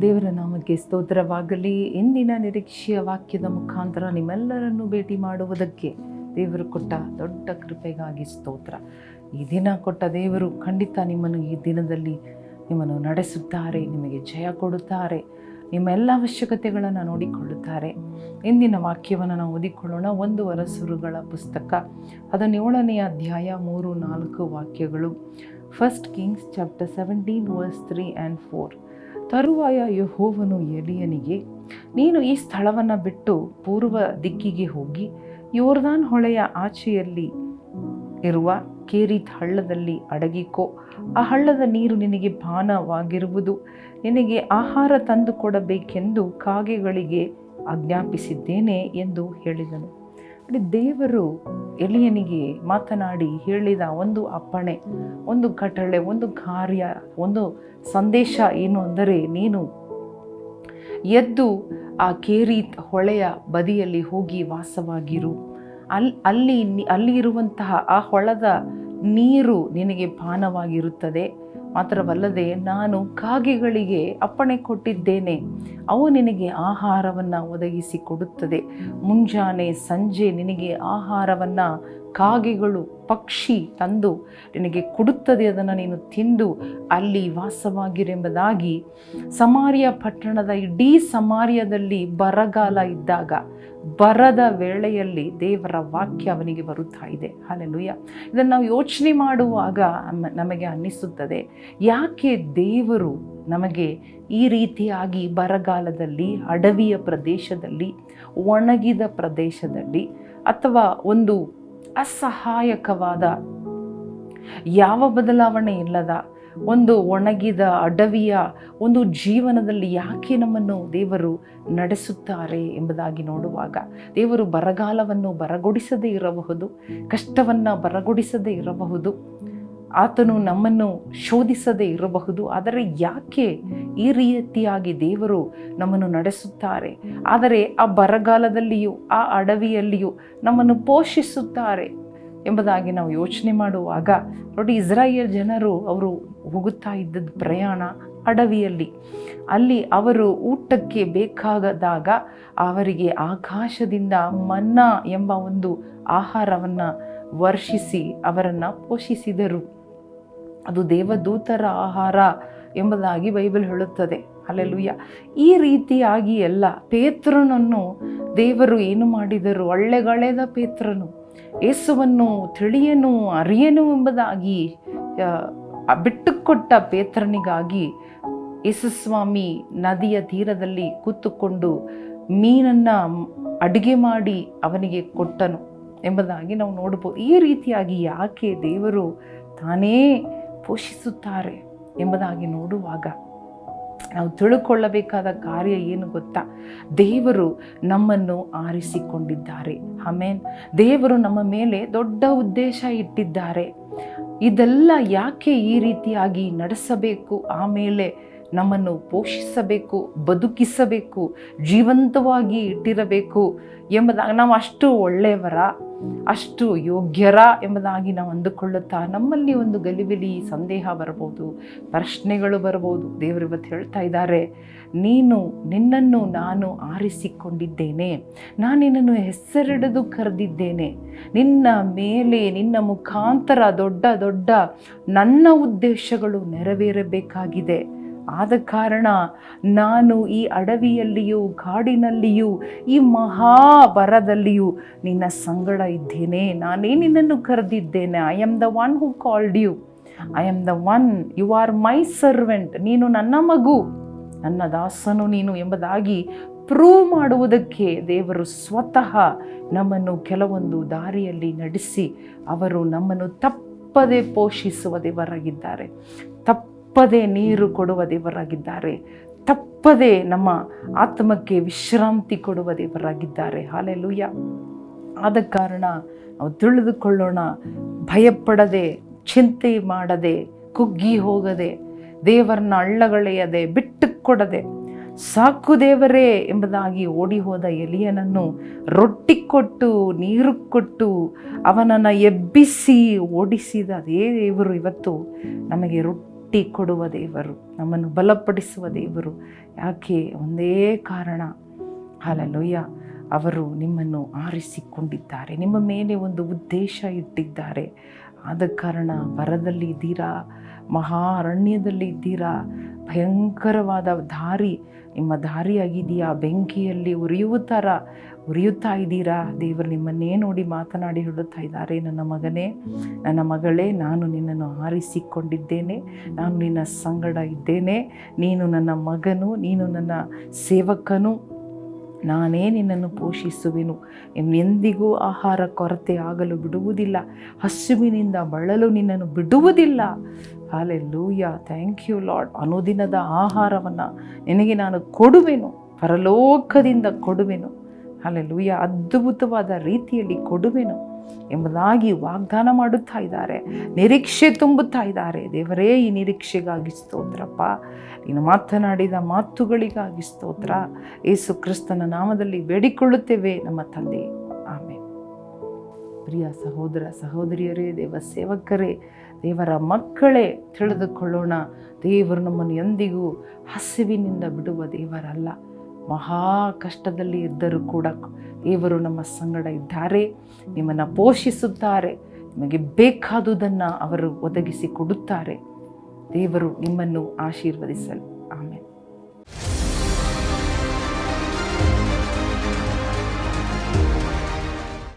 ದೇವರ ನಾಮಕ್ಕೆ ಸ್ತೋತ್ರವಾಗಲಿ. ಇಂದಿನ ನಿರೀಕ್ಷೆಯ ವಾಕ್ಯದ ಮುಖಾಂತರ ನಿಮ್ಮೆಲ್ಲರನ್ನು ಭೇಟಿ ಮಾಡುವುದಕ್ಕೆ ದೇವರು ಕೊಟ್ಟ ದೊಡ್ಡ ಕೃಪೆಗಾಗಿ ಸ್ತೋತ್ರ. ಈ ದಿನ ಕೊಟ್ಟ ದೇವರು ಖಂಡಿತ ನಿಮ್ಮನ್ನು ಈ ದಿನದಲ್ಲಿ ನಿಮ್ಮನ್ನು ನಡೆಸುತ್ತಾರೆ, ನಿಮಗೆ ಜಯ ಕೊಡುತ್ತಾರೆ ನಿಮ್ಮ ಎಲ್ಲ ಅವಶ್ಯಕತೆಗಳನ್ನು ನೋಡಿಕೊಳ್ಳುತ್ತಾರೆ. ಇಂದಿನ ವಾಕ್ಯವನ್ನು ನಾವು ಓದಿಕೊಳ್ಳೋಣ. ಒಂದು ವರಸುರುಗಳ ಪುಸ್ತಕ, ಅದನ್ನು ಏಳನೆಯ ಅಧ್ಯಾಯ ಮೂರು ನಾಲ್ಕು ವಾಕ್ಯಗಳು. First Kings chapter seventeen verse three and four ತರುವಾಯ ಯಹೋವನು ಎಲಿಯನಿಗೆ, ನೀನು ಈ ಸ್ಥಳವನ್ನು ಬಿಟ್ಟು ಪೂರ್ವ ದಿಕ್ಕಿಗೆ ಹೋಗಿ ಯೋರ್ದಾನ್ ಹೊಳೆಯ ಆಚೆಯಲ್ಲಿ ಇರುವ ಕೇರಿತ್ ಹಳ್ಳದಲ್ಲಿ ಅಡಗಿಕೋ. ಆ ಹಳ್ಳದ ನೀರು ನಿನಗೆ ಪಾನವಾಗಿರುವುದು ನಿನಗೆ ಆಹಾರ ತಂದುಕೊಡಬೇಕೆಂದು ಕಾಗೆಗಳಿಗೆ ಆಜ್ಞಾಪಿಸಿದ್ದೇನೆ ಎಂದು ಹೇಳಿದನು. ದೇವರು ಎಲಿಯನಿಗೆ ಮಾತನಾಡಿ ಹೇಳಿದ ಒಂದು ಅಪ್ಪಣೆ, ಒಂದು ಕಟಳೆ ಒಂದು ಕಾರ್ಯ, ಒಂದು ಸಂದೇಶ ಏನು ಅಂದರೆ ನೀನು ಎದ್ದು ಆ ಕೇರಿತ್ ಹೊಳೆಯ ಬದಿಯಲ್ಲಿ ಹೋಗಿ ವಾಸವಾಗಿರು. ಅಲ್ಲಿ ಅಲ್ಲಿ ಅಲ್ಲಿ ಇರುವಂತಹ ಆ ಹೊಳದ ನೀರು ನಿನಗೆ ಪಾನವಾಗಿರುತ್ತದೆ. ಮಾತ್ರವಲ್ಲದೆ ನಾನು ಕಾಗೆಗಳಿಗೆ ಅಪ್ಪಣೆ ಕೊಟ್ಟಿದ್ದೇನೆ. ಅವು ನಿನಗೆ ಆಹಾರವನ್ನು ಒದಗಿಸಿ ಕೊಡುತ್ತದೆ. ಮುಂಜಾನೆ, ಸಂಜೆ ನಿನಗೆ ಆಹಾರವನ್ನು ಕಾಗೆಗಳು, ಪಕ್ಷಿ ತಂದು ನಿನಗೆ ಕೊಡುತ್ತದೆ. ಅದನ್ನು ನೀನು ತಿಂದು ಅಲ್ಲಿ ವಾಸವಾಗಿರೆಂಬುದಾಗಿ ಸಮಾರ್ಯ ಪಟ್ಟಣದ ಇಡೀ ಸಮಾರ್ಯದಲ್ಲಿ ಬರಗಾಲ ಇದ್ದಾಗ ಬರದ ವೇಳೆಯಲ್ಲಿ ದೇವರ ವಾಕ್ಯ ಅವನಿಗೆ ಬರುತ್ತಾ ಇದೆ. ಹಾಲೆಲುಯ್ಯ ಇದನ್ನು ನಾವು ಯೋಚನೆ ಮಾಡುವಾಗ ನಮಗೆ ಅನ್ನಿಸುತ್ತದೆ, ಯಾಕೆ ದೇವರು ನಮಗೆ ಈ ರೀತಿಯಾಗಿ ಬರಗಾಲದಲ್ಲಿ, ಅಡವಿಯ ಪ್ರದೇಶದಲ್ಲಿ, ಒಣಗಿದ ಪ್ರದೇಶದಲ್ಲಿ ಅಥವಾ ಒಂದು ಅಸಹಾಯಕವಾದ ಯಾವ ಬದಲಾವಣೆ ಇಲ್ಲದ ಒಂದು ಒಣಗಿದ ಅಡವಿಯ ಒಂದು ಜೀವನದಲ್ಲಿ ಯಾಕೆ ನಮ್ಮನ್ನು ದೇವರು ನಡೆಸುತ್ತಾರೆ ಎಂಬುದಾಗಿ ನೋಡುವಾಗ ದೇವರು ಬರಗಾಲವನ್ನು ಬರಗೊಡಿಸದೇ ಇರಬಹುದು, ಕಷ್ಟವನ್ನು ಬರಗೊಡಿಸದೇ ಇರಬಹುದು, ಆತನು ನಮ್ಮನ್ನು ಶೋಧಿಸದೇ ಇರಬಹುದು. ಆದರೆ ಯಾಕೆ ಈ ರೀತಿಯಾಗಿ ದೇವರು ನಮ್ಮನ್ನು ನಡೆಸುತ್ತಾರೆ? ಆದರೆ ಆ ಬರಗಾಲದಲ್ಲಿಯೂ, ಆ ಅಡವಿಯಲ್ಲಿಯೂ ನಮ್ಮನ್ನು ಪೋಷಿಸುತ್ತಾರೆ. ಎಂಬುದಾಗಿ ನಾವು ಯೋಚನೆ ಮಾಡುವಾಗ ನೋಡಿ ಇಸ್ರಾಯೇಲ್ ಜನರು ಅವರು ಹೋಗುತ್ತಾ ಇದ್ದದ್ದು ಪ್ರಯಾಣ ಅಡವಿಯಲ್ಲಿ. ಅಲ್ಲಿ ಅವರು ಊಟಕ್ಕೆ ಬೇಕಾಗದಾಗ ಅವರಿಗೆ ಆಕಾಶದಿಂದ ಮನ್ನಾ ಎಂಬ ಒಂದು ಆಹಾರವನ್ನು ವರ್ಷಿಸಿ ಅವರನ್ನು ಪೋಷಿಸಿದರು. ಅದು ದೇವದೂತರ ಆಹಾರ ಎಂಬುದಾಗಿ ಬೈಬಲ್ ಹೇಳುತ್ತದೆ. ಅಲ್ಲೆಲುಯ್ಯ ಈ ರೀತಿಯಾಗಿ ಎಲ್ಲ ಪೇತ್ರನನ್ನು ದೇವರು ಏನು ಮಾಡಿದರು? ಒಳ್ಳೆಗಳೆದ ಪೇತ್ರನು. ಯೇಸುವನ್ನು ತಿಳಿಯನು, ಅರಿಯನು ಎಂಬುದಾಗಿ ಬಿಟ್ಟುಕೊಟ್ಟ ಪೇತ್ರನಿಗಾಗಿ ಯೇಸುಸ್ವಾಮಿ ನದಿಯ ತೀರದಲ್ಲಿ ಕೂತುಕೊಂಡು ಮೀನನ್ನು ಅಡುಗೆ ಮಾಡಿ ಅವನಿಗೆ ಕೊಟ್ಟನು ಎಂಬುದಾಗಿ ನಾವು ನೋಡ್ಬೋದು. ಈ ರೀತಿಯಾಗಿ ಯಾಕೆ ದೇವರು ತಾನೇ ಪೋಷಿಸುತ್ತಾರೆ ಎಂಬುದಾಗಿ ನೋಡುವಾಗ ನಾವು ತಿಳ್ಕೊಳ್ಳಬೇಕಾದ ಕಾರ್ಯ ಏನು ಗೊತ್ತಾ? ದೇವರು ನಮ್ಮನ್ನು ಆರಿಸಿಕೊಂಡಿದ್ದಾರೆ. ಆಮೇನ್. ದೇವರು ನಮ್ಮ ಮೇಲೆ ದೊಡ್ಡ ಉದ್ದೇಶ ಇಟ್ಟಿದ್ದಾರೆ. ಇದೆಲ್ಲ ಯಾಕೆ ಈ ರೀತಿಯಾಗಿ ನಡೆಸಬೇಕು? ಆಮೇಲೆ ನಮ್ಮನ್ನು ಪೋಷಿಸಬೇಕು, ಬದುಕಿಸಬೇಕು, ಜೀವಂತವಾಗಿ ಇಟ್ಟಿರಬೇಕು ಎಂಬುದಾಗಿ ನಾವು ಅಷ್ಟು ಒಳ್ಳೆಯವರ, ಅಷ್ಟು ಯೋಗ್ಯರ ಎಂಬುದಾಗಿ ನಾವು ಅಂದುಕೊಳ್ಳುತ್ತಾ ನಮ್ಮಲ್ಲಿ ಒಂದು ಗಲಿಬಿಲಿ ಸಂದೇಹ ಬರಬಹುದು, ಪ್ರಶ್ನೆಗಳು ಬರ್ಬೋದು ದೇವರು ಇವತ್ತು ಹೇಳ್ತಾ ಇದ್ದಾರೆ, ನೀನು ನಿನ್ನನ್ನು ನಾನು ಆರಿಸಿಕೊಂಡಿದ್ದೇನೆ, ನಾನು ನಿನ್ನನ್ನು ಹೆಸರಿಡಿದು ಕರೆದಿದ್ದೇನೆ, ನಿನ್ನ ಮೇಲೆ ನಿನ್ನ ಮುಖಾಂತರ ದೊಡ್ಡ ದೊಡ್ಡ ನನ್ನ ಉದ್ದೇಶಗಳು ನೆರವೇರಬೇಕಾಗಿದೆ. ಆದ ಕಾರಣ ನಾನು ಈ ಅಡವಿಯಲ್ಲಿಯೂ, ಕಾಡಿನಲ್ಲಿಯೂ, ಈ ಮಹಾಬರದಲ್ಲಿಯೂ ನಿನ್ನ ಸಂಗಡ ಇದ್ದೇನೆ. ನಾನೇ ನಿನ್ನನ್ನು ಕರೆದಿದ್ದೇನೆ. I am the one who called you I am the one you are my servant ನೀನು ನನ್ನ ಮಗು. ನನ್ನ ದಾಸನು ನೀನು ಎಂಬುದಾಗಿ ಪ್ರೂವ್ ಮಾಡುವುದಕ್ಕೆ ದೇವರು ಸ್ವತಃ ನಮ್ಮನ್ನು ಕೆಲವೊಂದು ದಾರಿಯಲ್ಲಿ ನಡೆಸಿ, ಅವರು ನಮ್ಮನ್ನು ತಪ್ಪದೆ ಪೋಷಿಸುವ ದೇವರಾಗಿದ್ದಾರೆ. ತಪ್ಪದೆ ನೀರು ಕೊಡುವ ದೇವರಾಗಿದ್ದಾರೆ. ತಪ್ಪದೆ ನಮ್ಮ ಆತ್ಮಕ್ಕೆ ವಿಶ್ರಾಂತಿ ಕೊಡುವ ದೇವರಾಗಿದ್ದಾರೆ. ಹಾಲೆಲುಯ್ಯ ಆದ ಕಾರಣ ನಾವು ತಿಳಿದುಕೊಳ್ಳೋಣ, ಭಯಪಡದೆ, ಚಿಂತೆ ಮಾಡದೆ, ಕುಗ್ಗಿ ಹೋಗದೆ, ದೇವರನ್ನ ಅಳ್ಳಗಳೆಯದೆ ಬಿಟ್ಟು ಕೊಡದೆ ಸಾಕು ದೇವರೇ ಎಂಬುದಾಗಿ ಓಡಿ ಹೋದ ಎಲಿಯನನ್ನು ರೊಟ್ಟಿ ಕೊಟ್ಟು, ನೀರು ಕೊಟ್ಟು, ಅವನನ್ನು ಎಬ್ಬಿಸಿ ಓಡಿಸಿದ ಅದೇ ದೇವರು ಇವತ್ತು ನಮಗೆ ರೊಟ್ಟಿ ಕಟ್ಟಿ ಕೊಡುವ ದೇವರು, ನಮ್ಮನ್ನು ಬಲಪಡಿಸುವ ದೇವರು. ಯಾಕೆ? ಒಂದೇ ಕಾರಣ. ಹಾಲಲೋಯ್ಯ ಅವರು ನಿಮ್ಮನ್ನು ಆರಿಸಿಕೊಂಡಿದ್ದಾರೆ. ನಿಮ್ಮ ಮೇಲೆ ಒಂದು ಉದ್ದೇಶ ಇಟ್ಟಿದ್ದಾರೆ. ಆದ ಕಾರಣ ಬರದಲ್ಲಿ ಇದ್ದೀರಾ? ಮಹಾ ಅರಣ್ಯದಲ್ಲಿ ಇದ್ದೀರಾ? ಭಯಂಕರವಾದ ದಾರಿ, ನಿಮ್ಮ ದಾರಿಯಾಗಿದೆಯಾ? ಬೆಂಕಿಯಲ್ಲಿ ಉರಿಯುವ ಥರ ಉರಿಯುತ್ತಾ ಇದ್ದೀರಾ? ದೇವರು ನಿಮ್ಮನ್ನೇ ನೋಡಿ ಮಾತನಾಡಿ ಹೇಳುತ್ತಾ ಇದ್ದಾರೆ. ನನ್ನ ಮಗನೇ, ನನ್ನ ಮಗಳೇ, ನಾನು ನಿನ್ನನ್ನು ಆರಿಸಿಕೊಂಡಿದ್ದೇನೆ. ನಾನು ನಿನ್ನ ಸಂಗಡ ಇದ್ದೇನೆ. ನೀನು ನನ್ನ ಮಗನು, ನೀನು ನನ್ನ ಸೇವಕನು. ನಾನೇ ನಿನ್ನನ್ನು ಪೋಷಿಸುವೆನು. ಎಂದಿಗೂ ಆಹಾರ ಕೊರತೆ ಆಗಲು ಬಿಡುವುದಿಲ್ಲ. ಹಸುವಿನಿಂದ ಬಳಲು ನಿನ್ನನ್ನು ಬಿಡುವುದಿಲ್ಲ. ಹಾಲೆ ಲೂಯ ಥ್ಯಾಂಕ್ ಯು ಲಾರ್ಡ್. ಅನುದಿನದ ಆಹಾರವನ್ನು ನಿನಗೆ ನಾನು ಕೊಡುವೆನು. ಪರಲೋಕದಿಂದ ಕೊಡುವೆನು. ಲೂಯ ಅದ್ಭುತವಾದ ರೀತಿಯಲ್ಲಿ ಕೊಡುವೆನು ಎಂಬುದಾಗಿ ವಾಗ್ದಾನ ಮಾಡುತ್ತಾ ಇದ್ದಾರೆ, ನಿರೀಕ್ಷೆ ತುಂಬುತ್ತಾ ಇದ್ದಾರೆ. ದೇವರೇ, ಈ ನಿರೀಕ್ಷೆಗಾಗಿ ಸ್ತೋತ್ರಪ್ಪ. ನೀನು ಮಾತನಾಡಿದ ಮಾತುಗಳಿಗಾಗಿ ಸ್ತೋತ್ರ. ಏಸು ಕ್ರಿಸ್ತನ ನಾಮದಲ್ಲಿ ಬೇಡಿಕೊಳ್ಳುತ್ತೇವೆ ನಮ್ಮ ತಂದೆ. ಆಮೇಲೆ ಪ್ರಿಯ ಸಹೋದರ ಸಹೋದರಿಯರೇ, ದೇವ ಸೇವಕರೇ, ದೇವರ ಮಕ್ಕಳೇ, ತಿಳಿದುಕೊಳ್ಳೋಣ, ದೇವರು ನಮ್ಮನ್ನು ಎಂದಿಗೂ ಹಸಿವಿನಿಂದ ಬಿಡುವ ದೇವರಲ್ಲ. ಮಹಾ ಕಷ್ಟದಲ್ಲಿ ಇದ್ದರೂ ಕೂಡ ದೇವರು ನಮ್ಮ ಸಂಗಡ ಇದ್ದಾರೆ, ನಿಮ್ಮನ್ನು ಪೋಷಿಸುತ್ತಾರೆ, ನಿಮಗೆ ಬೇಕಾದುದನ್ನು ಅವರು ಒದಗಿಸಿ ಕೊಡುತ್ತಾರೆ. ದೇವರು ನಿಮ್ಮನ್ನು ಆಶೀರ್ವದಿಸಲು. ಆಮೇಲೆ